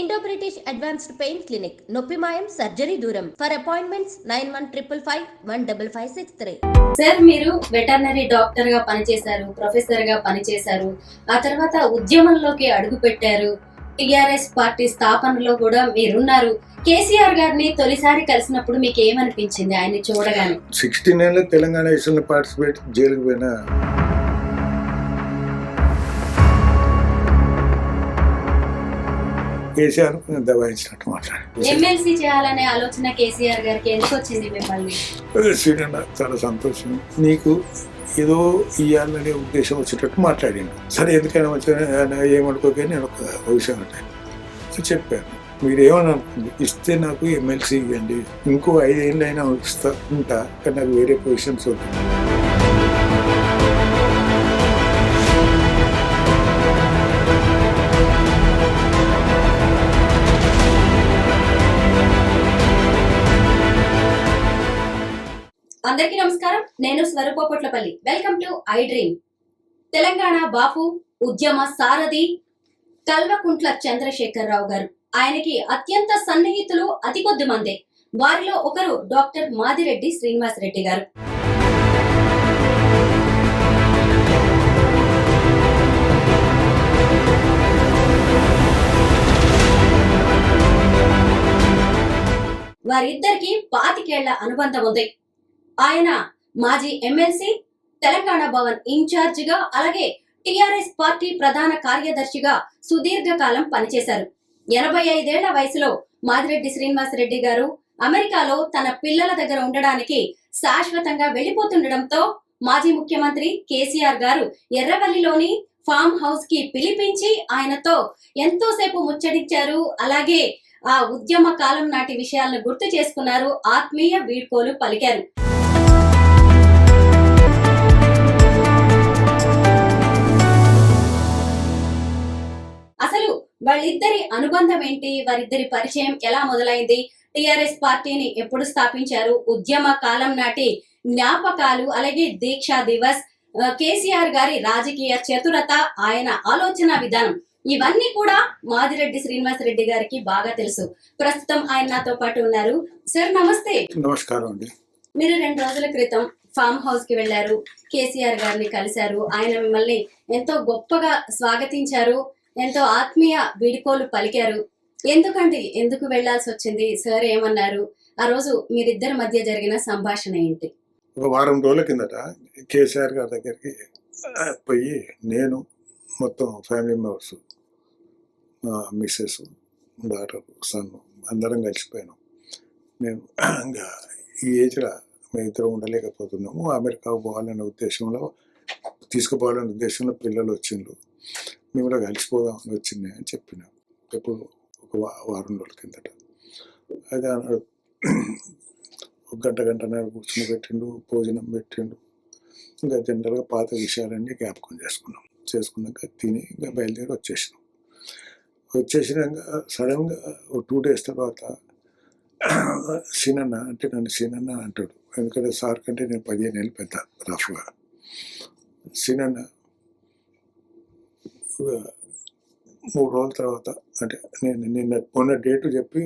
Indo British advanced pain clinic నొప్పి మాయం surgery దూరం for appointments nine one triple five one double five six three sir మీరు veterinary డాక్టర్గా పనిచేశారు ప్రొఫెసర్గా పనిచేశారు. ఆ తర్వాత ఉద్యమంలోకి అడుగు పెట్టారు. టిఆర్ఎస్ పార్టీ స్థాపనలో కూడా మీరున్నారు. కేసీఆర్ గారిని తొలిసారి కలిసినప్పుడు మీకు ఏమనిపించింది? ఆయన్ని చూడగానే. సిక్స్టీన్ ఏళ్ళ తెలంగాణ విషయంలో పార్టిసిపేట్ జైలుకు పోయిన ఎందుకు వచ్చింది మిమ్మల్ని? సీనియర్ చాలా సంతోషం. నీకు ఏదో ఇవ్వాలనే ఉద్దేశం వచ్చేటట్టు మాట్లాడిండు. సరే ఎందుకైనా వచ్చిన ఏమనుకోకే నేను ఒక విషయం అంటే చెప్పాను. మీరు ఏమని అనుకుంది ఇస్తే నాకు ఎమ్మెల్సీ ఇవ్వండి. ఇంకో ఐదేళ్ళైనా ఇస్తా ఉంటా. కానీ నాకు వేరే పొజిషన్స్ వద్దు. నేను నేను స్వరూపపట్లపల్లి. Welcome to I dream Telangana Bapu ఉద్యమ సారథి కల్వకుంట్ల చంద్రశేఖరరావు గారు. ఆయనకి అత్యంత సన్నిహితులు అతి కొద్ది మందే. వారిలో ఒకరు డాక్టర్ మాదిరెడ్డి శ్రీనివాస్ రెడ్డి గారు. వారిద్దరికి పాతికేళ్ళ అనుబంధం ఉంది. ఆయన మాజీ ఎమ్మెల్సీ తెలంగాణ భవన్ ఇన్ఛార్జిగా అలాగే టిఆర్ఎస్ పార్టీ ప్రధాన కార్యదర్శిగా సుదీర్ఘకాలం పనిచేశారు. ఎనభై ఐదేళ్ళ వయసులో మాదిరెడ్డి శ్రీనివాసరెడ్డి గారు అమెరికాలో తన పిల్లల దగ్గర ఉండడానికి శాశ్వతంగా వెళ్ళిపోతుండటంతో మాజీ ముఖ్యమంత్రి కేసీఆర్ గారు ఎర్రవల్లిలోని ఫామ్ హౌస్కి పిలిపించి ఆయనతో ఎంతోసేపు ముచ్చటించారు. అలాగే ఆ ఉద్యమ కాలం నాటి విషయాలను గుర్తు చేసుకున్నారు. ఆత్మీయ వీడ్కోలు పలికారు. వాళ్ళిద్దరి అనుబంధం ఏంటి? వారిద్దరి పరిచయం ఎలా మొదలైంది? టిఆర్ఎస్ పార్టీని ఎప్పుడు స్థాపించారు? ఉద్యమ కాలం నాటి జ్ఞాపకాలు అలాగే దీక్షా దివస్ కేసీఆర్ గారి రాజకీయ చతురత ఆయన ఆలోచన విధానం ఇవన్నీ కూడా మాదిరెడ్డి శ్రీనివాస్ రెడ్డి గారికి బాగా తెలుసు. ప్రస్తుతం ఆయన నాతో పాటు ఉన్నారు. సార్ నమస్తే. నమస్కారం అండి. మీరు రెండు రోజుల క్రితం ఫామ్ హౌస్కి వెళ్ళారు కేసీఆర్ గారిని కలిశారు. ఆయన మిమ్మల్ని ఎంతో గొప్పగా స్వాగతించారు. ఎంతో ఆత్మీయ వీడుకోలు పలికారు. ఎందుకండి ఎందుకు వెళ్ళాల్సి వచ్చింది? సార్ ఏమన్నారు? ఆ రోజు మీరిద్దరి మధ్య జరిగిన సంభాషణ ఏంటి? ఒక వారం రోజుల కిందట కేసీఆర్ గారి దగ్గరికి పోయి నేను మొత్తం family members misses daughter son అందరం కలిసిపోయాను. మేము ఇంకా ఈ ఏజ్లో మేము ఇద్దరం ఉండలేకపోతున్నాము. అమెరికా పోవాలనే ఉద్దేశంలో తీసుకుపోవాలనే ఉద్దేశంలో పిల్లలు వచ్చిండ్రు. మేము కూడా కలిసిపోదాం వచ్చింది అని చెప్పిన. ఎప్పుడు ఒక వారం రోజుల కిందట. అయితే అన్నాడు ఒక గంట గంటన్నర కూర్చుని పెట్టిండు భోజనం పెట్టిండు. ఇంకా జనరల్గా పాత విషయాలన్నీ జ్ఞాపకం చేసుకున్నాం. చేసుకున్నాక తిని ఇంకా బయలుదేరి వచ్చేసినాం. వచ్చేసినాక సడన్గా ఒక టూ డేస్ తర్వాత సీనన్న అంటే నన్ను సీనన్న అంటాడు. ఎందుకంటే సార్ కంటే నేను పదిహేను ఏళ్ళు పెద్ద రఫ్గా. సీనన్న మూడు రోజుల తర్వాత అంటే నేను నిన్న మొన్న డేటు చెప్పి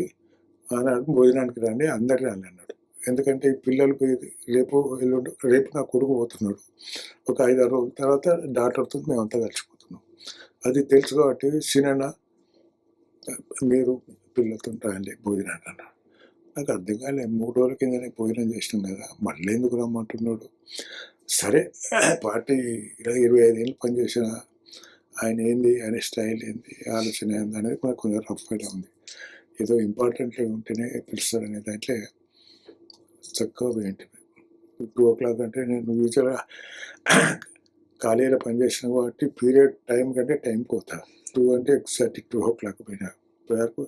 ఆనాడు భోజనానికి రండి అందరు రాని అన్నాడు. ఎందుకంటే ఈ పిల్లలు పోయేది రేపు ఎల్లుండి రేపు నా కొడుకు పోతున్నాడు. ఒక ఐదు ఆరు రోజుల తర్వాత డాక్టర్తో మేమంతా కలిసిపోతున్నాం. అది తెలుసు కాబట్టి సినన్న మీరు పిల్లలతో రాయండి భోజనానికి అన్నాడు. నాకు అర్థం కాలే మూడు రోజుల కిందనే భోజనం చేసినాం కదా మళ్ళీ ఎందుకు రమ్మంటున్నాడు? సరే పార్టీ ఇరవై ఐదు ఏళ్ళు పనిచేసిన ఆయన ఏంది? ఆయన స్టైల్ ఏంది? ఆలోచన ఏంది? అనేది మనకు కొంచెం రఫ్గా ఉంది. ఏదో ఇంపార్టెంట్ ఉంటేనే పిలుస్తారు అనే దాంట్లో చక్కగా పోయింటి టూ ఓ క్లాక్ అంటే నేను యూజువల్గా ఖాళీలో పనిచేసిన కాబట్టి పీరియడ్ టైం కంటే టైం పోతా. టూ అంటే ఎగ్జాక్ట్ టూ ఓ క్లాక్ పోయినా వరకు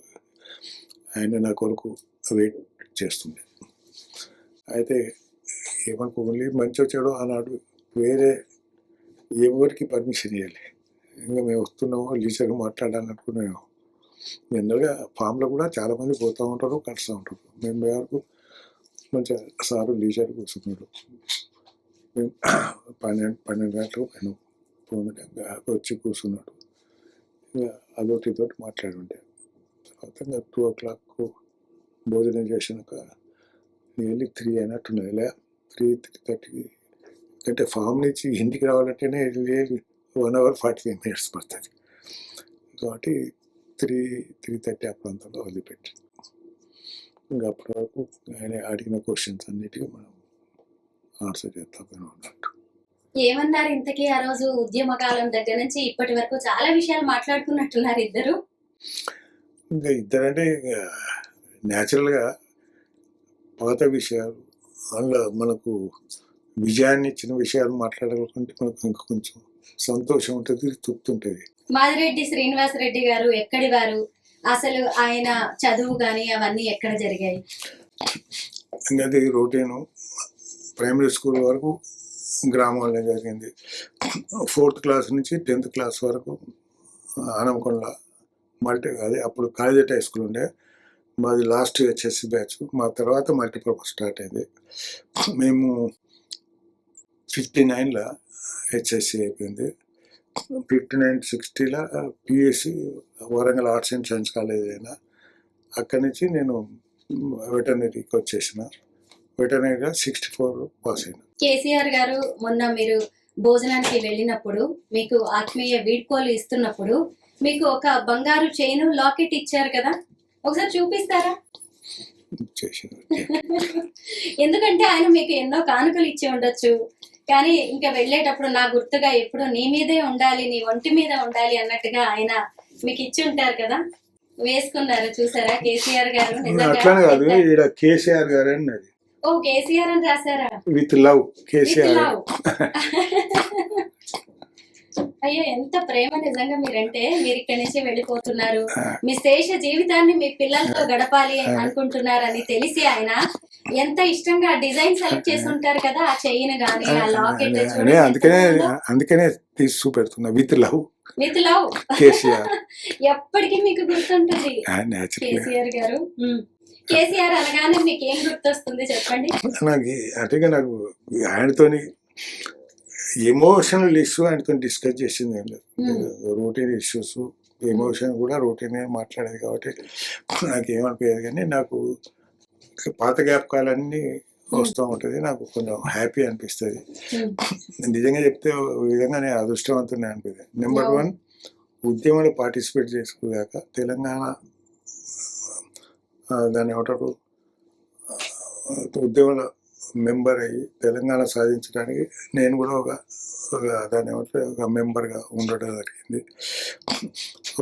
ఆయన నా కొరకు వెయిట్ చేస్తుంది అయితే ఏమనుకోవాలి? మంచి వచ్చాడో ఆనాడు వేరే ఎవరికి పర్మిషన్ ఇవ్వాలి ఇంకా మేము వస్తున్నాము లీచర్గా మాట్లాడాలనుకున్నాము. జనరల్గా ఫామ్లో కూడా చాలామంది పోతూ ఉంటారు కలుస్తూ ఉంటారు. మేము వరకు మంచిగా సారు లీజర్ కూర్చున్నాడు మేము పన్నెండు పన్నెండు గంటలకు పోయినాం వచ్చి కూర్చున్నాడు. ఇంకా అదొకటితోటి మాట్లాడుండే తర్వాత ఇంకా టూ ఓ క్లాక్ భోజనం చేసినాక నియర్లీ త్రీ అయినట్టున్నది లే త్రీ త్రీ థర్టీ అంటే ఫామ్ నుంచి ఇంటికి రావాలంటేనే one hour forty five minutes పడుతుంది. కాబట్టి త్రీ త్రీ థర్టీ ఆ ప్రాంతంలో వదిలిపెట్టి. ఇంకా అప్పటి వరకు ఆయన అడిగిన క్వశ్చన్స్ అన్నిటికీ మనం ఆన్సర్ చేస్తామని ఉన్నట్టు ఏమన్నారు ఇంతకీ ఆ రోజు ఉద్యమ కాలం దగ్గర నుంచి? ఇప్పటి వరకు చాలా విషయాలు మాట్లాడుకున్నట్టున్నారు ఇద్దరు. ఇంకా ఇద్దరంటే న్యాచురల్గా పాత విషయాలు అందులో మనకు విజయాన్ని ఇచ్చిన విషయాలు మాట్లాడాలనుకుంటే మనకు ఇంకా కొంచెం సంతోషం ఉంటుంది తృప్తి ఉంటుంది. మాదిరెడ్డి శ్రీనివాస్ రెడ్డి గారు ఎక్కడి వారు? అసలు ఆయన చదువు గాని అవన్నీ ఎక్కడ జరిగాయి? అది రొటీను ప్రైమరీ స్కూల్ వరకు గ్రామంలో జరిగింది. ఫోర్త్ క్లాస్ నుంచి టెన్త్ క్లాస్ వరకు ఆనంకొండ మల్టీ అదే అప్పుడు కాలేజెట్ హై స్కూల్ ఉండే. మాది లాస్ట్ హెచ్ఎస్సి బ్యాచ్. మా తర్వాత మల్టీపర్పస్ స్టార్ట్ అయింది. మేము ఫిఫ్టీ నైన్లో హెచ్ఎస్సి అయిపోయింది. Fifty nine సిక్స్టీలో PSC Warangal arts and science college అయినా. అక్కడి నుంచి నేను వెటర్నరీకి వచ్చేసిన వెటర్నరీగా సిక్స్టీ ఫోర్ పాస్ అయినా. కేసీఆర్ గారు మొన్న మీరు భోజనానికి వెళ్ళినప్పుడు మీకు ఆత్మీయ వీడ్కోలు ఇస్తున్నప్పుడు మీకు ఒక బంగారు చైను లాకెట్ ఇచ్చారు కదా? ఒకసారి చూపిస్తారా? ఎందుకంటే ఆయన మీకు ఎన్నో కానుకలు ఇచ్చి ఉండొచ్చు. కానీ ఇంకా వెళ్ళేటప్పుడు నా గుర్తుగా ఎప్పుడు నీ మీదే ఉండాలి నీ ఒంటి మీద ఉండాలి అన్నట్టుగా ఆయన మీకు ఇచ్చి ఉంటారు కదా? వేసుకున్నారు చూసారా? కేసీఆర్ గారు నిజంగా అట్లానే కాదు. పెద్ద- ఈడ కేసీఆర్ గారు ఓ కేసీఆర్ అని రాశారా? With love KCR. అయ్యో ఎంత ప్రేమ నిజంగా మీరంటే మీరు ఇక్కడి నుంచి వెళ్ళిపోతున్నారు. మీ శేష జీవితాన్ని మీ పిల్లలతో గడపాలి అనుకుంటున్నారని తెలిసి ఆయన ఎంత ఇష్టంగా డిజైన్ సెలెక్ట్ చేసి ఉంటారు కదా ఆ చైన్ గాని ఆ లాకెట్ అందుకనే అందుకనే తీసి చూపెడుతున్నా with love. With love. KCR. ఎప్పటికీ మీకు గుర్తుంటుంది. కేసీఆర్ గారు. కేసీఆర్ అనగానే మీకు ఏం గుర్తొస్తుంది చెప్పండి? నాకు అంటే నాకు ఆయనతోని ఎమోషనల్ ఇష్యూ ఆయనతో డిస్కస్ చేసింది ఏం లేదు రొటీన్ ఇష్యూస్ ఎమోషన్ కూడా రొటీన్ మాట్లాడేది కాబట్టి నాకు ఏమనిపించేది కానీ నాకు పాత జ్ఞాపకాలన్నీ వస్తూ ఉంటుంది. నాకు కొంచెం హ్యాపీ అనిపిస్తుంది. నిజంగా చెప్తే విధంగా నేను అదృష్టవంతుని అనిపిస్తుంది నెంబర్. వన్ ఉద్యమంలో పార్టిసిపేట్ చేసుకోగాక తెలంగాణ ఆ, దాన్ని ఏమంటారు? ఉద్యమంలో మెంబర్ అయ్యి తెలంగాణ సాధించడానికి నేను కూడా ఒక దాన్ని ఏమంటారు ఒక మెంబర్గా ఉండడం జరిగింది.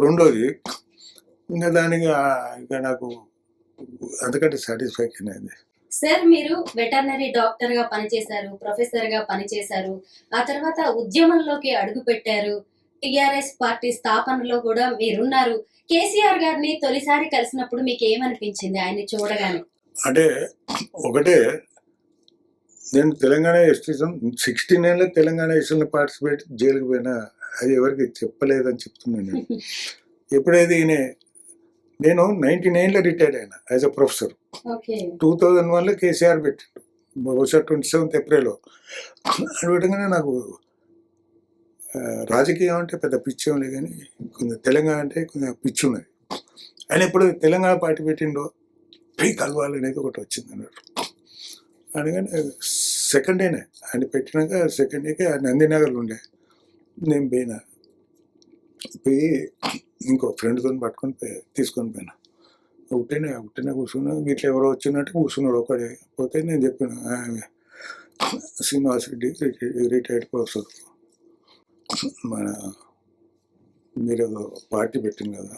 రెండోది ఇంకా దానికి ఇంకా నాకు అంతకంటే సాటిస్ఫాక్షన్ అయింది. సార్ మీరు వెటర్నరీ డాక్టర్గా పనిచేశారు ప్రొఫెసర్గా పనిచేశారు ఆ తర్వాత ఉద్యమంలోకి అడుగు పెట్టారు టిఆర్ఎస్ పార్టీ స్థాపనలో కూడా మీరున్నారు. కేసీఆర్ గారిని తొలిసారి కలిసినప్పుడు మీకు ఏమనిపించింది ఆయన్ని చూడగానే? అంటే ఒకటే నేను తెలంగాణ ఎస్టీసం సిక్స్టీ నైన్లో తెలంగాణ ఎస్టీలో పార్టిసిపేట్ జైలుకి పోయినా అది ఎవరికి చెప్పలేదని చెప్తున్నాను నేను. ఎప్పుడైతే ఈయన నేను నైన్టీ నైన్లో రిటైర్డ్ అయినా as a professor. Two thousand వన్లో కేసీఆర్ పెట్టాడు. బహుశా ట్వంటీ సెవెంత్ ఏప్రిల్ అది పెట్టగానే నాకు రాజకీయం అంటే పెద్ద పిచ్చి ఏం లేదు కానీ కొంచెం తెలంగాణ అంటే కొంచెం పిచ్చి ఉన్నది. ఆయన ఎప్పుడు తెలంగాణ పార్టీ పెట్టిండో పోయి కలవాలి అనేది ఒకటి వచ్చింది అన్నట్టు. అందుకని సెకండ్ డేనే ఆయన పెట్టినాక సెకండ్ డేకి నందినగర్లో ఉండే. నేను పోయినా. పోయి ఇంకో ఫ్రెండ్తో పట్టుకొని పోయి తీసుకొని పోయినా. ఒకటేనే ఒకటేనే కూర్చున్నా. ఇట్లా ఎవరో వచ్చినట్టు కూర్చున్నాడు ఒకడే. పోతే నేను చెప్పిన శ్రీనివాస్ రెడ్డి రిటైర్డ్ ప్రొఫెసర్. మన మీరు పార్టీ పెట్టింది కదా.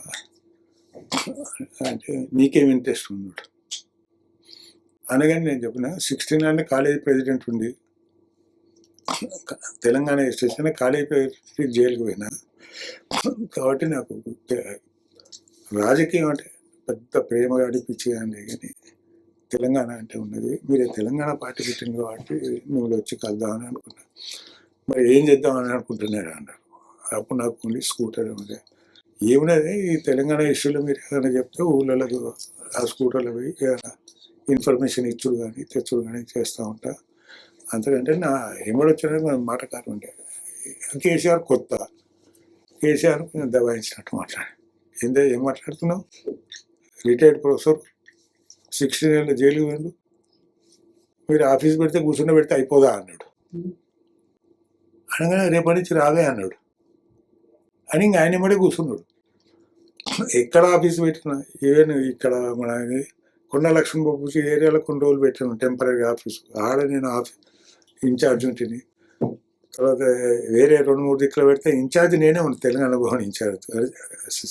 అంటే నీకేం ఇంట్రెస్ట్ ఉన్నాడు అనగానే నేను చెప్పిన సిక్స్టీన్ అంటే కాలేజీ ప్రెసిడెంట్ ఉంది తెలంగాణ స్టేషన్ కాలేజీ ప్రెసిడెంట్ జైలుకి పోయినా. కాబట్టి నాకు రాజకీయం అంటే పెద్ద ప్రేమ అడిపించి కానీ కానీ తెలంగాణ అంటే ఉన్నది. మీరు తెలంగాణ పార్టీ పెట్టింది కాబట్టి నువ్వు వచ్చి కలుద్దామని అనుకున్నా. మరి ఏం చేద్దామని అనుకుంటున్నాడు అన్నారు. అప్పుడు నాకు ఓన్లీ స్కూటర్ ఉంది. ఏమున్నది? ఈ తెలంగాణ ఇష్యూలో మీరు ఏదైనా చెప్తే ఊళ్ళలో ఆ స్కూటర్లో పోయి ఏదైనా ఇన్ఫర్మేషన్ ఇచ్చుడు కానీ తెచ్చుడు కానీ చేస్తూ ఉంటా. అంతకంటే నా ఏమడొచ్చినా మాటకారు ఉండే. కేసీఆర్ కొత్త. కేసీఆర్ కొంచెం దబాయించినట్టు మాట్లాడి. ఏందో ఏం మాట్లాడుతున్నావు? రిటైర్డ్ ప్రొఫెసర్ సిక్స్టీన్ ఏళ్ళ జైలు వెళ్ళు మీరు ఆఫీస్ పెడితే కూర్చుని పెడితే అయిపోదా అన్నాడు. అనగానే రేపటి నుంచి రావే అన్నాడు. అని ఇంక ఆయన మడే కూర్చున్నాడు. ఎక్కడ ఆఫీస్ పెట్టినా ఈవెన్ ఇక్కడ మన కొండ లక్ష్మణ బాబు ఏరియాలో కొన్ని రోజులు పెట్టాను టెంపరీ ఆఫీస్ ఆడ నేను ఆఫీస్ ఇన్ఛార్జ్ ఉంటిని. తర్వాత వేరే రెండు మూడు దిక్కులు పెడితే ఇన్ఛార్జ్ నేనే ఉన్నాను తెలంగాణ భవన్ ఇన్ఛార్జ్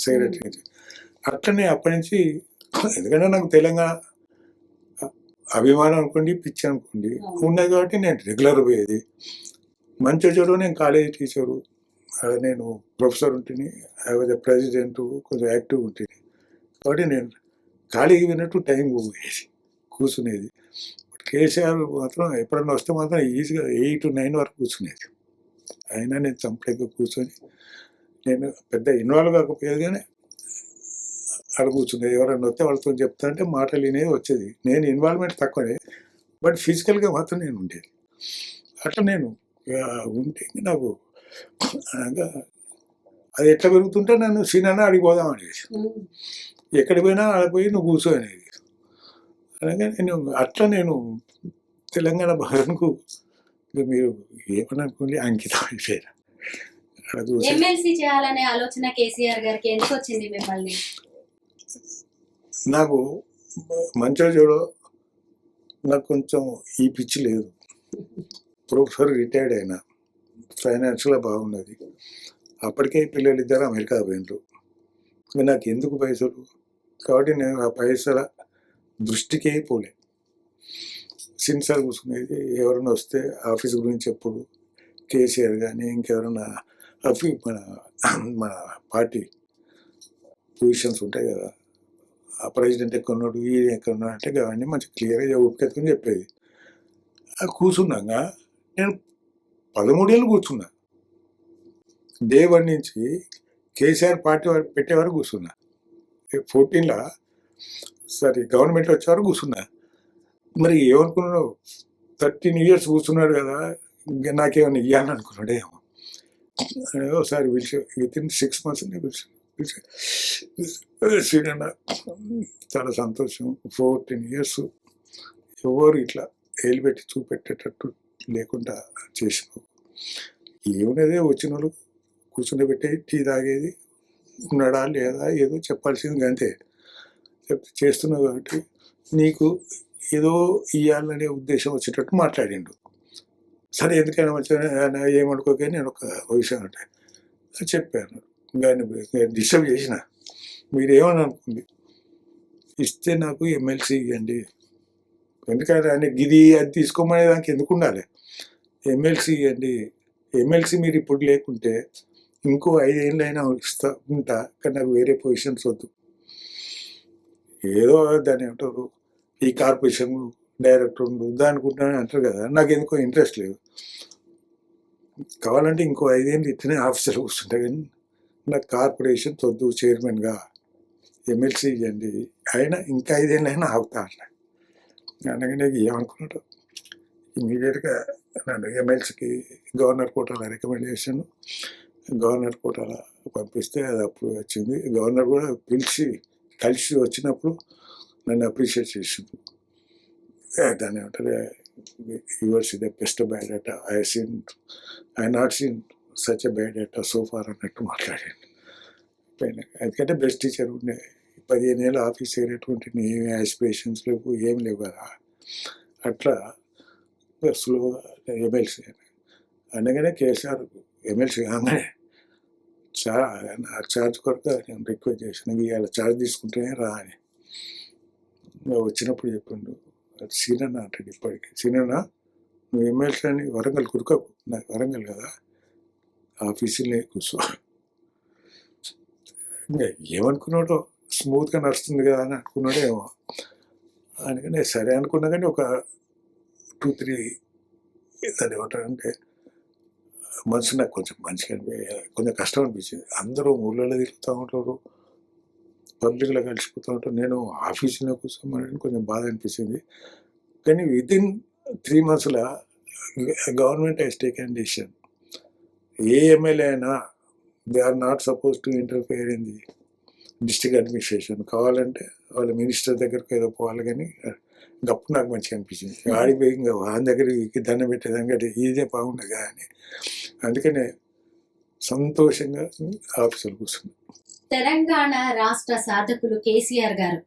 సెక్రటరీ అట్లనే అప్పటి నుంచి ఎందుకంటే నాకు తెలంగాణ అభిమానం అనుకోండి పిచ్చి అనుకోండి ఉన్నది కాబట్టి నేను రెగ్యులర్ పోయేది. మంచి చెడు నేను కాలేజీ టీచరు నేను ప్రొఫెసర్ ఉంటుంది ప్రెసిడెంట్ కొంచెం యాక్టివ్ ఉంటుంది కాబట్టి నేను ఖాళీకి విన్నట్టు టైం పోయేది కూర్చునేది. కేసీఆర్ మాత్రం ఎప్పుడన్నా వస్తే మాత్రం ఈజీగా ఎయిట్ నైన్ వరకు కూర్చునేది. అయినా నేను చంపలేక కూర్చొని నేను పెద్ద ఇన్వాల్వ్ కాకపోయేది కానీ అక్కడ కూర్చునేది. ఎవరైనా వస్తే వాళ్ళతో చెప్తా అంటే మాటలు వినేది వచ్చేది. నేను ఇన్వాల్వ్మెంట్ తక్కువనే బట్ ఫిజికల్గా మాత్రం నేను ఉండేది. అట్లా నేను ఉంటే నాకు అది ఎట్లా పెరుగుతుంటే నన్ను సీనన్నా అడిగిపోదాం అనేసి ఎక్కడికి పోయినా ఆడ పోయి నువ్వు కూర్చో అనేది అనగా నేను అట్లా నేను తెలంగాణ భవన్కు మీరు ఏమని అనుకోండి అంకితం అయిపోయాను. అక్కడ కూర్చొని ఎమ్మెల్సీ చేయాలనే ఆలోచన కేసీఆర్ గారికి ఎందుకు వచ్చింది మిమ్మల్ని? నాకు మంచిగా చూడు నాకు కొంచెం ఈ పిచ్చి లేదు. ప్రొఫెసర్ రిటైర్డ్ అయినా ఫైనాన్షియల్గా బాగున్నది. అప్పటికే పిల్లలు ఇద్దరు అమెరికా పోయినరు నాకు ఎందుకు పైసలు? కాబట్టి నేను ఆ పైసల దృష్టికే పోలే. సిన్సార్ కూర్చునేది ఎవరైనా వస్తే ఆఫీస్ గురించి ఎప్పుడు కేసీఆర్ కానీ ఇంకెవరైనా అఫీ మన మన పార్టీ పొజిషన్స్ ఉంటాయి కదా. ఆ ప్రెసిడెంట్ ఎక్కడ ఉన్నాడు ఈ ఎక్కడ ఉన్నాడు అంటే అవన్నీ మంచి క్లియర్గా ఒప్పుకెత్తుకుని చెప్పేది. ఆ కూర్చున్నాక నేను పదమూడేళ్ళు కూర్చున్నా. డే వన్ నుంచి కేసీఆర్ పార్టీ వారు పెట్టే వరకు కూర్చున్నా. ఫోర్టీన్లో? సరే గవర్నమెంట్ వచ్చారు కూర్చున్నా. మరి ఏమనుకున్నాడు? థర్టీన్ ఇయర్స్ కూర్చున్నాడు కదా ఇంకా నాకేమైనా ఇవ్వాలని అనుకున్నాడు ఏమో ఒకసారి పిలిచి విత్ ఇన్ సిక్స్ మంత్స్ పిలిచి పిలిచి. చాలా సంతోషం. ఫోర్టీన్ ఇయర్స్ ఎవరు ఇట్లా ఏలు పెట్టి చూపెట్టేటట్టు లేకుండా చేసినావు? ఏమున్నదే వచ్చిన వాళ్ళు కూర్చుని టీ తాగేది ఉన్నాడా లేదా ఏదో చెప్పాల్సింది అంతే. చెప్తే చేస్తున్నావు కాబట్టి నీకు ఏదో ఇవ్వాలనే ఉద్దేశం వచ్చేటట్టు మాట్లాడిండు. సరే ఎందుకైనా మంచిగా ఏమనుకోకే నేను ఒక విషయం అంటే చెప్పాను. నేను డిస్టర్బ్ చేసిన. మీరేమని అనుకుంది ఇస్తే నాకు ఎమ్మెల్సీ ఇవ్వండి. ఎందుకంటే ఆయన గిది అది తీసుకోమనే దానికి ఎందుకు ఉండాలి? ఎమ్మెల్సీ ఇవ్వండి. ఎమ్మెల్సీ మీరు ఇప్పుడు లేకుంటే ఇంకో ఐదేళ్ళైనా అయినా ఇస్తా ఉంటా కానీ నాకు వేరే పొజిషన్స్ వద్దు. ఏదో దాన్ని ఏమంటారు ఈ కార్పొరేషన్ డైరెక్టర్ ఉండు దానికి ఉంటానని అంటారు కదా నాకు ఎందుకో ఇంట్రెస్ట్ లేదు. కావాలంటే ఇంకో ఐదేళ్ళు ఇట్లనే ఆఫీసర్ కూర్చుంటా కానీ నాకు కార్పొరేషన్ వద్దు చైర్మన్గా ఎమ్మెల్సీ ఇవ్వండి అయినా ఇంకా ఐదేళ్ళైనా ఆగుతా అట్లా అనగానే ఏమనుకున్నాడు? ఇమీడియట్గా నన్ను ఎమ్మెల్సీకి గవర్నర్ కోటాలో రికమెండ్ చేశాను. గవర్నర్ కోటాలో పంపిస్తే అది అప్పుడు వచ్చింది. గవర్నర్ కూడా పిలిచి కలిసి వచ్చినప్పుడు నన్ను అప్రిషియేట్ చేసింది ఏ, దాన్ని ఏమంటారు యువర్స్ ద బెస్ట్ బ్యాడ్ అట I seen I not seen such a bad అట సో ఫార్ అన్నట్టు మాట్లాడాను ఎందుకంటే బెస్ట్ టీచర్ ఉండే. పదిహేను ఏళ్ళు ఆఫీస్ చేరేటువంటి ఏమి ఆస్పిరేషన్స్ లేవు ఏం లేవు కదా. అట్లా స్లోగా ఎమ్మెల్సీ అనగానే కేసీఆర్ ఎమ్మెల్సీ కాగానే చా నా ఛార్జ్ కొరకు నేను రిక్వెస్ట్ చేసిన ఇవాళ ఛార్జ్ తీసుకుంటేనే రా అని. వచ్చినప్పుడు చెప్పిండు సీనన్న అంటాడు ఇప్పటికి. సీనన్న నువ్వు ఎమ్మెల్సీ అని వరంగల్ కురకకు. నాకు వరంగల్ కదా ఆఫీసులే కూర్చో. ఇంకా ఏమనుకున్నాడో స్మూత్గా నడుస్తుంది కదా అని అనుకున్నాడో ఏమో అందుకనే సరే అనుకున్నా కానీ ఒక టూ త్రీ దాన్ని ఏమంటారంటే మనసు నాకు కొంచెం మంచిగా అనిపి కొంచెం కష్టం అనిపించింది అందరూ ఊళ్ళలో తిరుగుతూ ఉంటారు. పబ్లిక్లో కలిసిపోతూ ఉంటారు. నేను ఆఫీసులో కూర్చోమని కొంచెం బాధ అనిపించింది కానీ వితిన్ త్రీ మంత్స్లో government has taken decision a MLA అయినా they are not suppose to interfere in the district administration కావాలంటే వాళ్ళ మినిస్టర్ దగ్గరకు ఏదో పోవాలి కానీ గప్పు నాకు మంచిగా అనిపించింది. ఆడిపోయి ఇంకా వాని దగ్గరికి దండం పెట్టేదానికంటే ఇదే బాగుండదు అని. అందుకనే సంతోషంగా ఆఫీసులు కూర్చున్నాను తెలంగాణ రాష్ట్ర సాధకులు కేసీఆర్ గారు.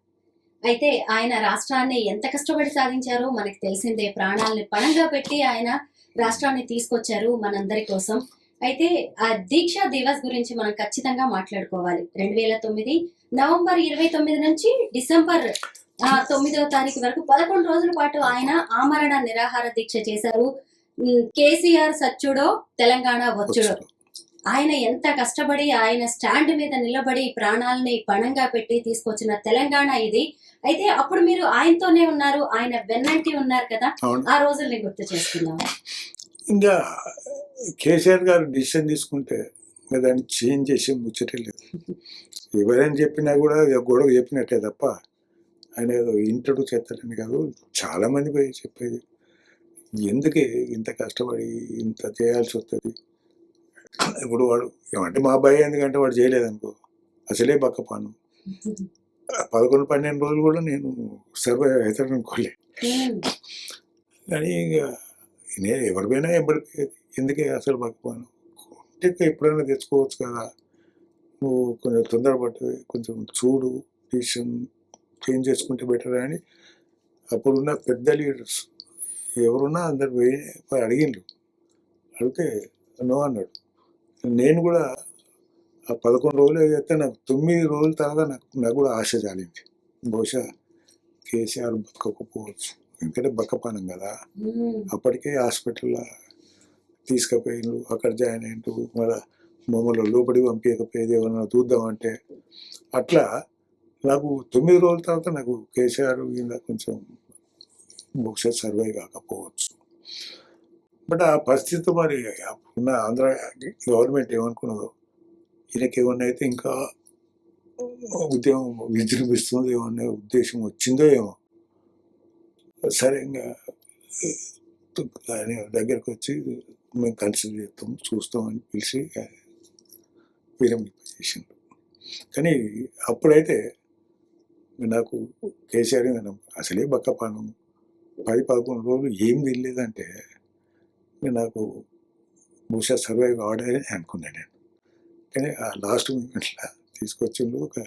అయితే ఆయన రాష్ట్రాన్ని ఎంత కష్టపడి సాధించారో మనకి తెలిసిందే. ప్రాణాలని పణంగా పెట్టి ఆయన రాష్ట్రాన్ని తీసుకొచ్చారు మనందరి కోసం. అయితే ఆ దీక్షా దివస్ గురించి మనం ఖచ్చితంగా మాట్లాడుకోవాలి. రెండు వేల తొమ్మిది నవంబర్ ఇరవై తొమ్మిది నుంచి డిసెంబర్ తొమ్మిదవ తారీఖు వరకు పదకొండు రోజుల పాటు ఆయన ఆమరణ నిరాహార దీక్ష చేశారు. కేసీఆర్ సచ్చుడో తెలంగాణ వచ్చుడో. ఆయన ఎంత కష్టపడి ఆయన స్టాండ్ మీద నిలబడి ప్రాణాలని పణంగా పెట్టి తీసుకొచ్చిన తెలంగాణ ఇది. అయితే అప్పుడు మీరు ఆయనతోనే ఉన్నారు ఆయన వెన్నంటి ఉన్నారు కదా. ఆ రోజుల్ని గుర్తు చేసుకుందాం. ఇంకా కేసీఆర్ గారు డిసిషన్ తీసుకుంటే దాన్ని చేంజ్ చేసే ముచ్చటే లేదు. ఎవరైనా చెప్పినా కూడా గొడవ చెప్పినట్టే తప్ప ఆయన ఏదో ఇంటడు చేస్తారని కాదు చాలా మంది పోయి చెప్పేది. ఎందుకే ఇంత కష్టపడి ఇంత చేయాల్సి వస్తుంది ఇప్పుడు వాడు ఏమంటే మా అబ్బాయి ఎందుకంటే వాడు చేయలేదనుకో. అసలే బక్కపాను. పదకొండు పన్నెండు రోజులు కూడా నేను సర్వైవ్ అవుతాను అనుకోలే. కానీ ఇక నేను ఎవరిపైనా ఎంబడిపోయేది. ఎందుకే అసలు పక్కపోను అంటే ఎప్పుడైనా తెచ్చుకోవచ్చు కదా. నువ్వు కొంచెం తొందరపడి కొంచెం చూడు డిసిషన్ చేంజ్ చేసుకుంటే బెటర్ అని అప్పుడున్న పెద్ద లీడర్స్ ఎవరున్నా అందరు పోయి అడిగిండ్రు. అడిగితే నో అన్నాడు. నేను కూడా ఆ పదకొండు రోజులు చేస్తే నాకు తొమ్మిది రోజుల తర్వాత నాకు నాకు కూడా ఆశ చాలింది బహుశా కేసీఆర్ బతకకపోవచ్చు. ఎందుకంటే బక్కపానం కదా. అప్పటికే హాస్పిటల్లో తీసుకుపోయిండ్రు. అక్కడ జాయిన్ అయిండ్రు మళ్ళీ మమ్మల్ని లోపలి పంపించకపోయేది ఏమన్నా చూద్దామంటే అట్లా నాకు తొమ్మిది రోజుల తర్వాత నాకు కేసీఆర్ కింద కొంచెం బహుశా సర్వే కాకపోవచ్చు. బట్ ఆ పరిస్థితి మరి ఉన్న ఆంధ్ర గవర్నమెంట్ ఏమనుకున్నదో ఈయనకి ఏమన్నా అయితే ఇంకా ఉద్యమం విజృంభిస్తుంది ఏమన్నా ఉద్దేశం వచ్చిందో ఏమో సరే ఇంకా ఆయన దగ్గరకు వచ్చి మేము కన్సిడర్ చేస్తాం చూస్తామని పిలిచి విరమింపజేసిండు కానీ అప్పుడైతే నాకు కేసీఆర్ మీద అసలే బక్కపాను. పది పదకొండు రోజులు ఏం తెలియదంటే నాకు బహుశా సర్వైవ్ కావడమే అనుకున్నాను నేను. కానీ ఆ లాస్ట్ మూమెంట్లో తీసుకొచ్చిండు ఒక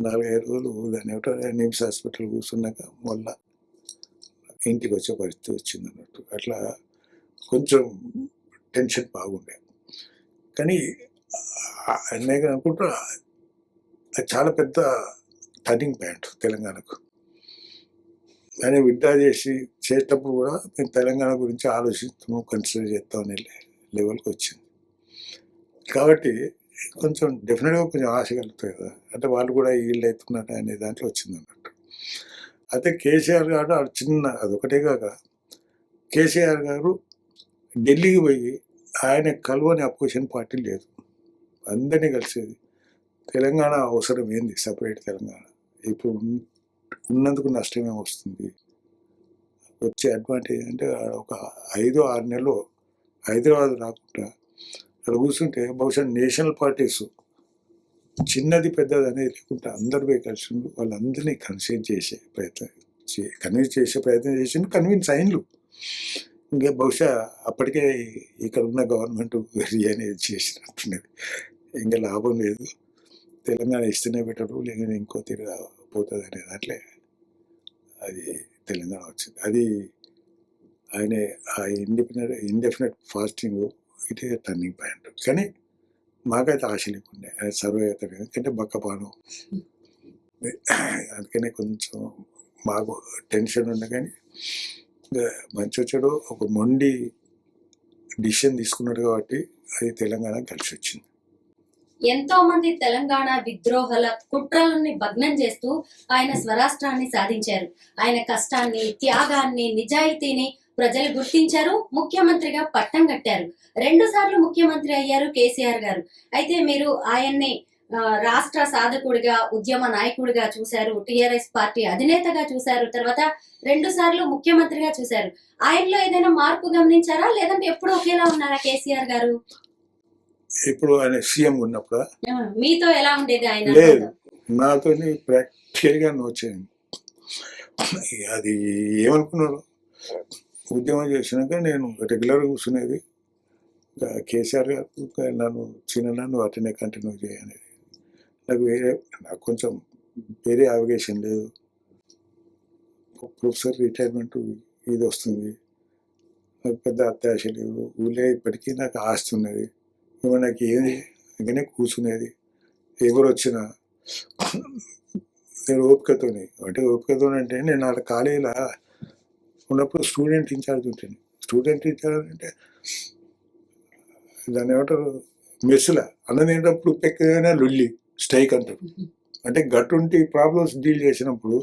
నాలుగైదు రోజులు దాన్ని ఏమిటో నిమ్స్ హాస్పిటల్ కూర్చున్నాక మళ్ళా ఇంటికి వచ్చే పరిస్థితి వచ్చింది అన్నట్టు. అట్లా కొంచెం టెన్షన్ బాగుండే. కానీ నేను అనుకుంటా అది చాలా పెద్ద టర్నింగ్ పాయింట్ తెలంగాణకు. ఆయన విడ్డా చేసి చేసేటప్పుడు కూడా మేము తెలంగాణ గురించి ఆలోచిస్తాము కన్సిడర్ చేస్తాం అనే లెవెల్కి వచ్చింది. కాబట్టి కొంచెం డెఫినెట్గా కొంచెం ఆశ కలుగుతాయి కదా. అంటే వాళ్ళు కూడా ఈల్డ్ అవుతున్నట్టు అనే దాంట్లో వచ్చింది అన్నట్టు. అయితే కేసీఆర్ గారు ఆ చిన్న అదొకటే కాక కేసీఆర్ గారు ఢిల్లీకి పోయి ఆయన కలువని అపోజిషన్ పార్టీ లేదు. అందరినీ కలిసేది తెలంగాణ అవసరం ఏంది? సపరేట్ తెలంగాణ. ఇప్పుడు ఉన్నందుకు నష్టమే వస్తుంది? వచ్చే అడ్వాంటేజ్ అంటే ఆడ ఒక ఐదు ఆరు నెలలు హైదరాబాద్ రాకుండా అక్కడ కూర్చుంటే బహుశా నేషనల్ పార్టీస్ చిన్నది పెద్దది అనేది లేకుండా అందరి పోయి కలిసి వాళ్ళందరినీ కన్విన్స్ చేసే ప్రయత్నం కన్విన్స్ చేసే ప్రయత్నం చేసి కన్విన్స్ అయినలు. ఇంకా బహుశా అప్పటికే ఇక్కడ ఉన్న గవర్నమెంట్ వెరీ అనేది చేసినట్టున్నది. ఇంకా లాభం లేదు. తెలంగాణ ఇస్తేనే పెట్టడు లేకపోతే ఇంకో తిరిగి పోతుంది అనే దాంట్లో అది తెలంగాణ వచ్చింది. అది ఆయన ఆ ఇండిపెండెంట్ ఇండెఫినెట్ ఫాస్టింగ్ ఇటే టర్నింగ్ పాయింట్ కానీ మాకైతే ఆశ లేకుండే. ఆయన సర్వే అవుతాడు ఎందుకంటే బక్కపాను. అందుకనే కొంచెం మాకు టెన్షన్ ఉండే కానీ మంచి వచ్చాడు. ఒక మొండి డిసిషన్ తీసుకున్నాడు కాబట్టి అది తెలంగాణ కలిసి వచ్చింది. ఎంతో మంది తెలంగాణ విద్రోహల కుట్రలని భగ్నం చేస్తూ ఆయన స్వరాష్ట్రాన్ని సాధించారు. ఆయన కష్టాన్ని త్యాగాన్ని నిజాయితీని ప్రజలు గుర్తించారు ముఖ్యమంత్రిగా పట్టం కట్టారు. రెండు సార్లు ముఖ్యమంత్రి అయ్యారు కేసీఆర్ గారు. అయితే మీరు ఆయన్ని రాష్ట్ర సాధకుడిగా ఉద్యమ నాయకుడిగా చూశారు టిఆర్ఎస్ పార్టీ అధినేతగా చూశారు తర్వాత రెండు సార్లు ముఖ్యమంత్రిగా చూశారు. ఆయనలో ఏదైనా మార్పు గమనించారా? లేదంటే ఎప్పుడు ఒకేలా ఉన్నారా కేసీఆర్ గారు? ఇప్పుడు ఆయన సీఎం ఉన్నప్పుడు? మీతో ఎలా ఉండేది ఆయన? లేదు. నాతో ప్రాక్టికల్గా వచ్చాను అది ఏమనుకున్నాడు ఉద్యమం చేసినాక నేను రెగ్యులర్గా కూర్చునేది. కేసీఆర్ గారు నన్ను చిన్న నన్ను అటనే కంటిన్యూ చేయనేది నాకు వేరే నాకు కొంచెం వేరే అవగేషన్ లేదు. ప్రొఫెసర్ రిటైర్మెంట్ ఇది వస్తుంది. నాకు పెద్ద అత్యాశ లేదు. ఊళ్ళో ఇప్పటికీ నాకు ఆస్తి ఉన్నది. ఏమో నాకు ఏది? ఇంకనే కూర్చునేది. ఎవరు వచ్చినా నేను ఓపికతోని అంటే ఓపికతో అంటే నేను ఆ కాలేజీలో ఉన్నప్పుడు స్టూడెంట్ ఇన్ఛార్జ్ ఉంటాను. స్టూడెంట్ ఇన్ఛార్జ్ అంటే దాన్ని ఏమంటారు? మెస్సుల. అన్నం తినేటప్పుడు పెక్కగానే లొల్లి స్ట్రైక్ అంటారు. అంటే గట్టుంటి ప్రాబ్లమ్స్ డీల్ చేసినప్పుడు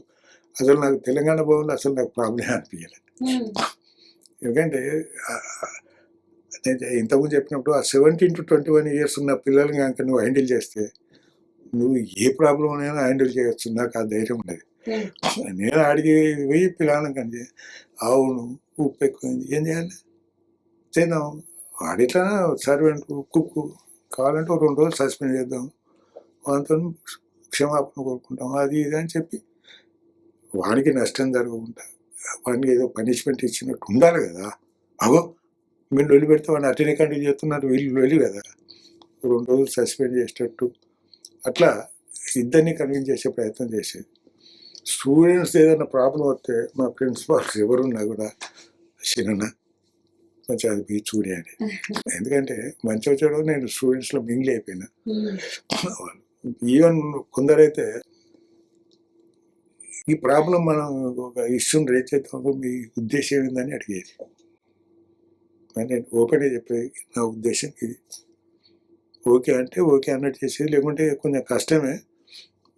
అసలు నాకు తెలంగాణ భవన్లో అసలు నాకు ప్రాబ్లం అనిపించలేదు ఎందుకంటే నేను ఇంతకుముందు చెప్పినప్పుడు ఆ seventeen to twenty one years ఉన్న పిల్లల్ని కనుక నువ్వు హ్యాండిల్ చేస్తే నువ్వు ఏ ప్రాబ్లం అయినా హ్యాండిల్ చేయొచ్చు. నాకు ఆ ధైర్యం ఉన్నది నేను అడిగి వెయ్యి పిల్లలను కంటే అవును ఉప్పు ఎక్కువైంది. ఏం చేయాలి? చేద్దాం వాడిట్లా సర్వెంట్ కుక్కు కావాలంటే ఒక రెండు రోజులు సస్పెండ్ చేద్దాం. వాళ్ళతో క్షమాపణ కోరుకుంటాం. అది ఇది అని చెప్పి వానికి నష్టం జరగకుండా వానికి ఏదో పనిష్మెంట్ ఇచ్చినట్టు ఉండాలి కదా. అగో లొల్లి పెడితే వాడిని అటెండ్ కంటిన్యూ చేస్తున్నారు? వీళ్ళు లొల్లి కదా. రెండు రోజులు సస్పెండ్ చేసేటట్టు. అట్లా ఇద్దరిని కన్విన్స్ చేసే ప్రయత్నం చేసేది. స్టూడెంట్స్ ఏదైనా ప్రాబ్లం వస్తే మా ప్రిన్సిపాల్స్ ఎవరున్నా కూడా చిన్న కొంచెం అది బీ చూడే అని ఎందుకంటే మంచి వచ్చాడో నేను స్టూడెంట్స్లో మింగిల్ అయిపోయినా. ఈవెన్ కొందరైతే ఈ ప్రాబ్లం మనం ఒక ఇష్యూని రేట్ చేద్దాం మీ ఉద్దేశం ఏందని అడిగేది. నేను ఓపెన్గా చెప్పేది నా ఉద్దేశం ఇది. ఓకే అంటే ఓకే అన్నట్టు చేసేది లేకుంటే కొంచెం కష్టమే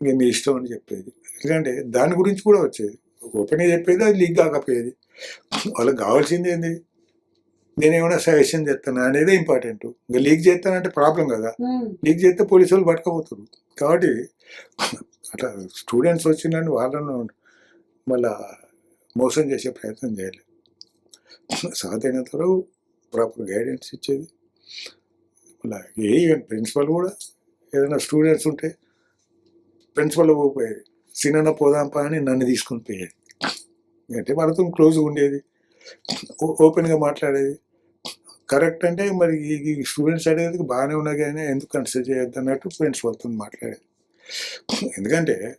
ఇక మీ ఇష్టం అని చెప్పేది. ఎందుకంటే దాని గురించి కూడా వచ్చేది. ఓపెన్గా చెప్పేది అది లీక్ కాకపోయేది. వాళ్ళకి కావాల్సింది ఏంది? నేను ఏమైనా సజెషన్ చేస్తాను అనేది ఇంపార్టెంట్. ఇంకా లీక్ చేస్తానంటే ప్రాబ్లం కదా. లీక్ చేస్తే పోలీసు వాళ్ళు పట్టుకపోతారు. కాబట్టి అట్లా స్టూడెంట్స్ వచ్చిందని వాళ్ళను మళ్ళా మోసం చేసే ప్రయత్నం చేయాలి. సాధ్యమైనంత వరకు ప్రాపర్ గైడెన్స్ ఇచ్చేది. ఇలా ఏ ఈవెన్ ప్రిన్సిపల్ కూడా ఏదైనా స్టూడెంట్స్ ఉంటే ప్రిన్సిపల్ పోయేది. సినిమా పోదాంపా అని నన్ను తీసుకొని పోయేది. అంటే మనతో క్లోజ్గా ఉండేది. ఓ- ఓపెన్గా మాట్లాడేది. కరెక్ట్ అంటే మరి ఈ స్టూడెంట్స్ అడిగేది బాగానే ఉన్నా కానీ ఎందుకు కన్సిడర్ చేయొద్దు అన్నట్టు ప్రిన్సిపల్తో మాట్లాడేది. ఎందుకంటే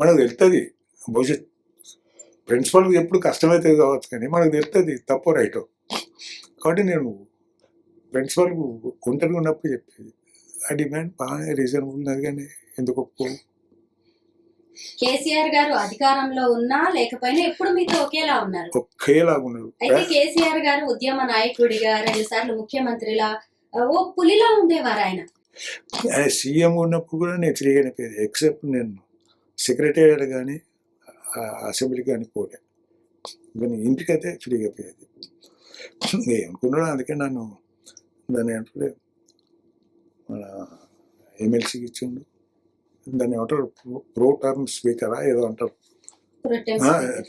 మనకు తెలుస్తుంది భవిష్యత్ ప్రిన్సిపల్కి ఎప్పుడు కష్టమైతే కావచ్చు కానీ మనకు తెలుస్తుంది తప్పు రైటో. కాబట్టి నేను ప్రిన్సిపల్కు ఒంటరిగా ఉన్నప్పుడు చెప్పేది ఆ డిమాండ్ బాగానే రీజనబుల్ ఉన్నది కానీ ఎందుకు కేసీఆర్ గారు అధికారంలో ఉన్నా లేకపోయినా ఎప్పుడు మీతో ఒకేలా ఉన్నారు? ఒకేలాగా ఉన్నారు. అయితే కేసీఆర్ గారు ఉద్యమ నాయకుడిగా రెండు సార్లు ముఖ్యమంత్రిలా ఓ పులిలా ఉండేవారు ఆయన. సీఎం ఉన్నప్పుడు కూడా నేను ఫ్రీగానే పోయేది ఎక్సెప్ట్ నేను సెక్రటేరియట్ కానీ అసెంబ్లీ కానీ పోలే. ఇంటికైతే ఫ్రీగా పోయేది. ఏమనుకున్నాడు అందుకే నన్ను దాన్ని అంటే మన ఎమ్మెల్సీకి ఇచ్చిండు. దాన్ని ఏమంటారు? ప్రో టర్మ్ స్పీకరా ఏదో అంటారు.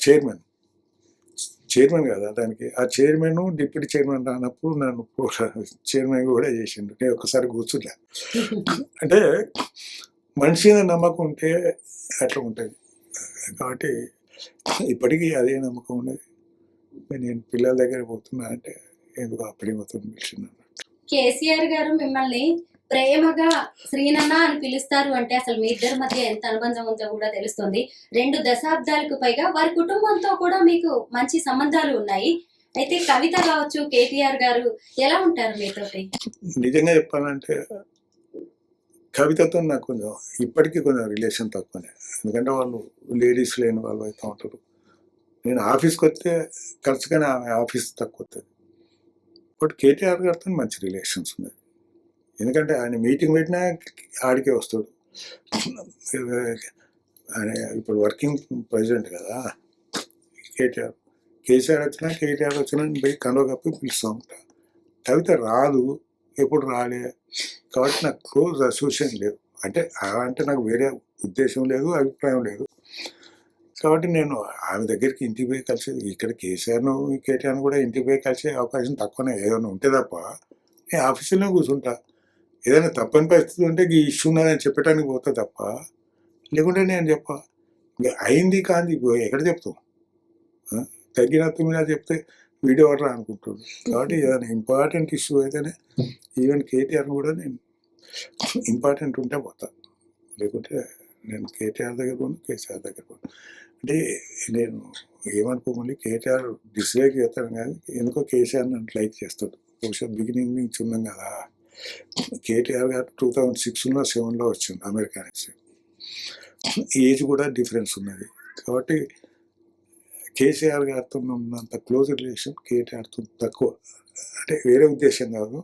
చైర్మన్. చైర్మన్ కదా దానికి. ఆ చైర్మన్ డిప్యూటీ చైర్మన్ అన్నప్పుడు నన్ను చైర్మన్ కూడా చేసిండు. నేను ఒకసారి కూర్చున్నా. అంటే మనిషి నమ్మకం ఉంటే అట్లా ఉంటుంది. కాబట్టి ఇప్పటికీ అదే నమ్మకం ఉన్నది. నేను పిల్లల దగ్గర పోతున్నా అంటే ఎందుకు అప్రేమతో పిలిచినాను కేసీఆర్ గారు మిమ్మల్ని ప్రేమగా శ్రీనన్న అని పిలుస్తారు అంటే అసలు మీ ఇద్దరి మధ్య ఎంత అనుబంధం ఉందో కూడా తెలుస్తుంది. రెండు దశాబ్దాలకు పైగా వారి కుటుంబంతో కూడా మీకు మంచి సంబంధాలు ఉన్నాయి. అయితే కవిత కావచ్చు కేటీఆర్ గారు ఎలా ఉంటారు మీతోటి? నిజంగా చెప్పాలంటే కవితతో నాకు కొంచెం ఇప్పటికీ కొంచెం రిలేషన్ తక్కువనే. ఎందుకంటే వాళ్ళు లేడీస్ లేని వాళ్ళు అవుతూ ఉంటారు. నేను ఆఫీస్కి వస్తే ఖర్చుగానే ఆమె ఆఫీస్ తక్కువ వస్తుంది బట్ కేటీఆర్ గారితో మంచి రిలేషన్స్ ఉన్నాయి. ఎందుకంటే ఆయన మీటింగ్ పెట్టినా ఆడికే వస్తాడు. ఆయన ఇప్పుడు వర్కింగ్ ప్రెసిడెంట్ కదా. కేటీఆర్ కేసీఆర్ వచ్చినా కేటీఆర్ వచ్చినా పోయి కండవ కప్పి పిలుస్తూ ఉంటా కవిత రాదు ఎప్పుడు రాలే. కాబట్టి నాకు క్లోజ్ అసోసియేషన్ లేదు. అంటే అలా అంటే నాకు వేరే ఉద్దేశం లేదు అభిప్రాయం లేదు. కాబట్టి నేను ఆమె దగ్గరికి ఇంటికి పోయి కలిసి ఇక్కడ కేసీఆర్ను కేటీఆర్ను కూడా ఇంటికి పోయి కలిసే అవకాశం తక్కువనే ఏదైనా ఉంటే తప్ప నేను ఆఫీసులో కూర్చుంటా. ఏదైనా తప్పని పరిస్థితి ఉంటే ఈ ఇష్యూ ఉన్నదని చెప్పడానికి పోతా తప్ప లేకుంటే నేను చెప్ప. అయింది కాంది ఎక్కడ చెప్తాం తగ్గిన తుమ్మినా చెప్తే వీడియో ఆర్డర్ అనుకుంటున్నాడు. కాబట్టి ఏదైనా ఇంపార్టెంట్ ఇష్యూ అయితేనే ఈవెన్ కేటీఆర్ కూడా నేను ఇంపార్టెంట్ ఉంటే పోతా. లేకుంటే నేను కేటీఆర్ దగ్గర పోను కేసీఆర్ దగ్గర పోను. అంటే నేను ఏమనుకోమని కేటీఆర్ డిస్లైక్ చేస్తాను కానీ ఎందుకో కేసీఆర్ నన్ను లైక్ చేస్తాడు. బహుశా బిగినింగ్ నుంచి ఉన్నాం కదా. కేటీఆర్ గారు టూ థౌజండ్ సిక్స్లో సెవెన్లో వచ్చింది అమెరికా నుంచి. ఏజ్ కూడా డిఫరెన్స్ ఉన్నది. కాబట్టి కేసీఆర్ గారితో ఉన్నంత క్లోజ్ రిలేషన్ కేటీఆర్తో తక్కువ. అంటే వేరే ఉద్దేశం కాదు.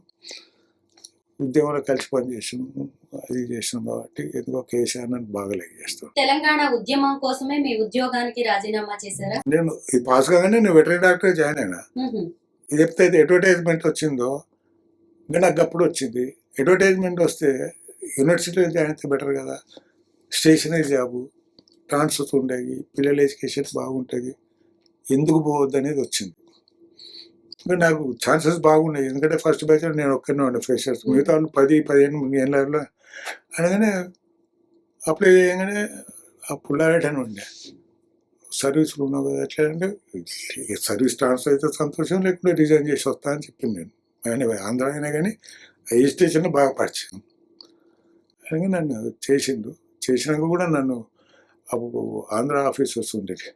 ఉద్యమంలో కలిసి పని చేసినాం. అది చేసినాం కాబట్టి ఎందుకో కేసీఆర్ నన్ను బాగా చేస్తాను తెలంగాణ ఉద్యమం కోసమే మీ ఉద్యోగానికి రాజీనామా చేశారా? నేను ఇది పాస్ కాగానే నేను వెటరీ డాక్టర్ జాయిన్ అయినా. ఇది ఎప్పుడైతే అడ్వర్టైజ్మెంట్ వచ్చిందో? నాకు అప్పుడు వచ్చింది. అడ్వర్టైజ్మెంట్ వస్తే యూనివర్సిటీలో జాయిన్ అయితే బెటర్ కదా. స్టేషనరీ జాబు ట్రాన్స్ఫర్స్ ఉండేవి పిల్లల ఎడ్యుకేషన్ బాగుంటుంది. ఎందుకు పోవద్దు అనేది వచ్చింది. నాకు ఛాన్సెస్ బాగున్నాయి. ఎందుకంటే ఫస్ట్ బ్యాచ్ నేను ఒక్కనే ఉండే ఫ్రెషర్స్. మిగతా వాళ్ళు పది పదిహేను ఏళ్ళలో అనగానే అప్లై చేయగానే ఆ పుల్లారెడ్డి అని ఉండే. సర్వీస్లో ఉన్నావు కదా ఎట్లా అంటే సర్వీస్ ట్రాన్స్ఫర్ అయితే సంతోషం లేకుంటే రిజైన్ చేసి వస్తా అని చెప్పింది నేను. ఆయన ఆంధ్ర అయినా కానీ ఏ స్టేషన్లో బాగా పరిచయం. అలాగే నన్ను చేసిండు. చేసినాక కూడా నన్ను అప్పుడు ఆంధ్ర ఆఫీసర్స్ ఉండేది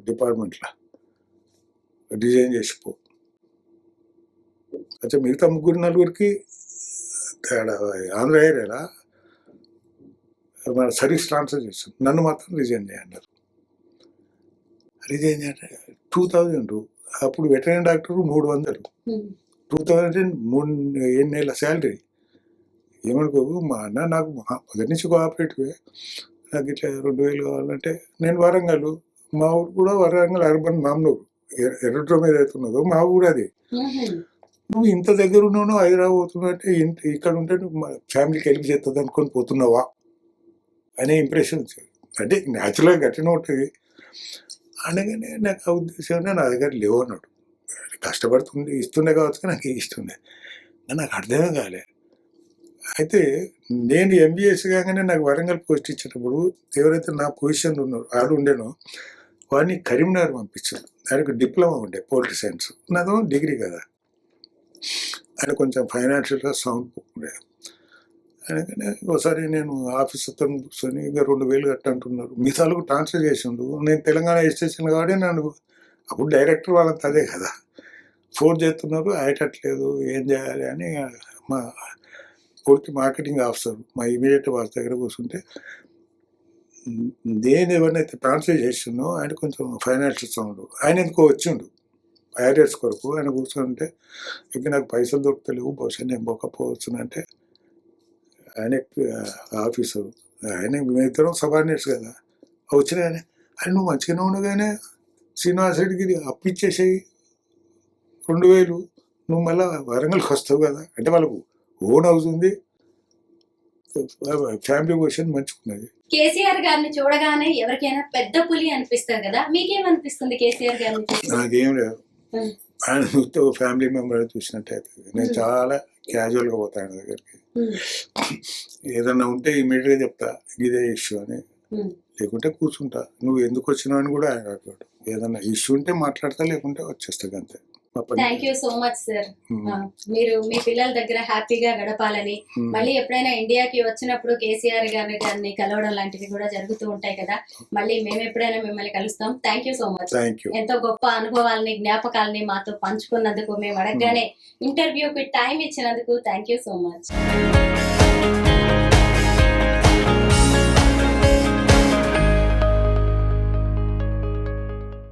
డిపార్ట్మెంట్లో. రిజైన్ చేసిపో అయితే మిగతా ముగ్గురు నలుగురికి తేడా ఆంధ్ర ఏరియాలో? మన సర్వీస్ ట్రాన్స్ఫర్ చేస్తాం. నన్ను మాత్రం రిజైన్ చేయన్నారు రిజైన్ అంటే టూ థౌజండ్. అప్పుడు వెటరీ డాక్టర్ మూడు వందలు. టూ థౌజండ్ మూడు ఏడు నెలల శాలరీ. ఏమనుకో మా అన్న నాకు మొదటి నుంచి కోఆపరేటివ్. నాకు ఇట్లా రెండు వేలు కావాలంటే నేను వరంగల్ మా ఊరు కూడా వరంగల్ అర్బన్ మామూలు ఎర్రడ్రో మీద అవుతున్నదో మా ఊరు అది. నువ్వు ఇంత దగ్గర ఉన్నావు హైదరాబాద్ పోతున్నావు అంటే ఇక్కడ ఉంటే నువ్వు మా ఫ్యామిలీకి హెల్ప్ చేస్తుంది అనుకొని పోతున్నావా? అనే ఇంప్రెషన్ వచ్చింది అంటే న్యాచురల్గా గట్టిన ఉంటుంది. అనగానే నాకు ఆ ఉద్దేశం నా దగ్గర లేవు అన్నాడు. కష్టపడుతుండే ఇస్తుండే కావచ్చు నాకు ఇస్తుండే. నాకు అర్థమే కాలే. అయితే నేను ఎంబీఎస్ కాగానే నాకు వరంగల్ పోస్ట్ ఇచ్చినప్పుడు ఎవరైతే నా పొజిషన్ ఉన్నారో ఆడు ఉండేనో వాడిని కరీంనగర్ పంపించారు. దానికి డిప్లొమా ఉండే పొలిటికల్ సైన్స్. నాదో డిగ్రీ కదా. ఆయన కొంచెం ఫైనాన్షియల్గా సౌండ్ ఉండే అందుకని ఒకసారి నేను అతను కూర్చొని ఇంకా రెండు వేలు కట్ట అంటున్నారు. మిగతాలకు ట్రాన్స్ఫర్ చేసిండు. నేను తెలంగాణ స్టేషన్ కాబట్టి నన్ను అప్పుడు డైరెక్టర్ వాళ్ళంతా అదే కదా. ఫోన్ చేస్తున్నారు అయ్యేటట్లేదు ఏం చేయాలి అని మా పూర్తి మార్కెటింగ్ ఆఫీసర్ మా ఇమీడియట్ వాళ్ళ దగ్గర కూర్చుంటే నేను ఎవరినైతే ట్రాన్స్ఫర్ చేసిండో ఆయన కొంచెం ఫైనాన్షియల్ సౌండ్ ఆయన ఎందుకో వచ్చిండు. ఐఆర్ఎస్ కొరకు ఆయన కూర్చుంటే ఇక నాకు పైసలు దొరుకుతలేవు బహుశా నేను పోకపోవచ్చు అంటే ఆయన ఆఫీసరు ఆయన మేమిద్దరం సబార్డినేట్స్ కదా వచ్చిన ఆయన ఆయన నువ్వు మంచిగానే ఉండగానే శ్రీనివాస్ రెడ్డికి ఇది అప్పిచ్చేసేయి రెండు వేలు నువ్వు మళ్ళీ వరంగల్కి వస్తావు కదా అంటే వాళ్ళకు ఓన్ హౌస్ ఉంది ఫ్యామిలీ పొజిషన్ మంచుకున్నది కేసీఆర్ గారిని చూడగానే ఎవరికైనా పెద్ద పులి అనిపిస్తారు కదా మీకేమనిపిస్తుంది కేసీఆర్ గారిని? నాకేం లేదు. ఆయన చూస్తే ఫ్యామిలీ మెంబర్ చూసినట్టు అవుతుంది నేను. చాలా క్యాజువల్గా పోతాను ఆయన దగ్గరికి. ఏదన్నా ఉంటే ఇమీడియట్గా చెప్తా ఇదే ఇష్యూ అని. లేకుంటే కూర్చుంటా నువ్వు ఎందుకు వచ్చినావు అని కూడా ఆయన అడగడు ఏదన్నా ఇష్యూ ఉంటే మాట్లాడతా లేకుంటే వచ్చేస్తా అంతే. Thank you so much sir మీరు మీ పిల్లల దగ్గర హ్యాపీగా గడపాలని ఉమ్. మళ్ళీ ఎప్పుడైనా ఇండియాకి వచ్చినప్పుడు కేసీఆర్ గారిని గారిని కలవడం లాంటివి కూడా జరుగుతూ ఉంటాయి కదా. మళ్ళీ మేము ఎప్పుడైనా మిమ్మల్ని కలుస్తాం. థ్యాంక్ యూ సో మచ్ ఎంతో గొప్ప అనుభవాల్ని జ్ఞాపకాలని మాతో పంచుకున్నందుకు మేము అడగగానే ఇంటర్వ్యూకి టైం ఇచ్చినందుకు థ్యాంక్ యూ సో మచ్